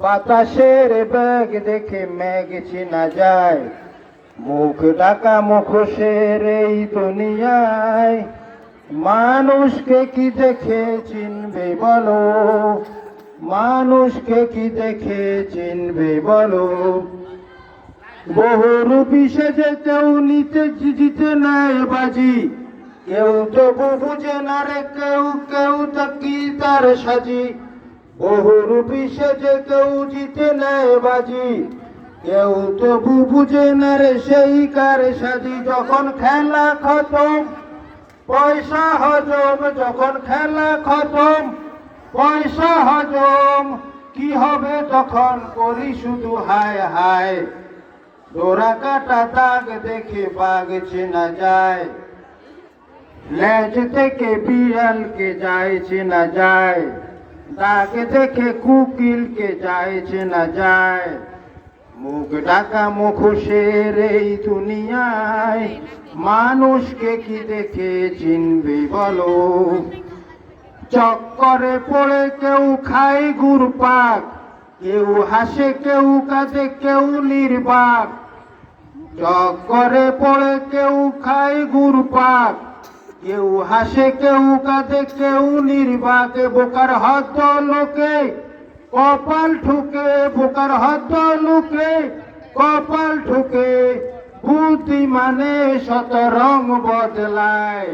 বাতাসের ব্যাগ দেখে মেঘ চিনা যায়। মুখ ডাকা মুখোশের এই দুনিয়ায় মানুষকে কি দেখে চিনবে বলো? মানুষকে কি দেখে চিনবে বলো? বহুরূপী সেজে কেউ নিতে জিতে নেয় বাজি। কেউ তবু বুঝে না রে, কেউ কেউ তাকি তার সাজি? বহুরূপী সেজে কেউ জিতে নেয় বাজি, কেউ তবু বুঝে না রে সেই কার সাজি। যখন খেলা খতম, পয়সা হজম, যখন খেলা খতম, পয়সা হজম, কি হবে তখন করি শুধু হায় হায়। ডোরা কাটা দাগ দেখে বাঘ চেনা যায়, লেজ থেকে বিড়ালকে যায় চেনা যায়। দাগ দেখে কুকিলকে যায় চেনা যায়। মুখ ডাকা মুখোশের এই দুনিয়ায় মানুষকে কি দেখে চিনবে বলো? চক্করে পড়ে কেউ খায় গুড় পাক কেউ হাসে কেউ কাঁদে কেউ নির্বাক। চক্করে পড়ে কেউ খায় গুড় পাক কেউ হাসে কেউ কাঁদে কেউ নির্বাকে। বোকার হত লোকে কপাল ঠুকে। বোকার হত লোকে কপাল ঠুকে। বুদ্ধি মানে শত রং বদলায়।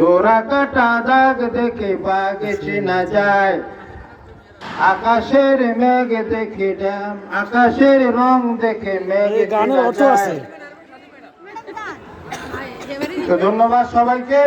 ডোরা কাটা দাগ দেখে বাগে চেনা যায়। আকাশের মেঘ দেখে ড্যাম আকাশের রং দেখে মেঘ গানের অর্থ আছে। তো ধন্যবাদ সবাইকে।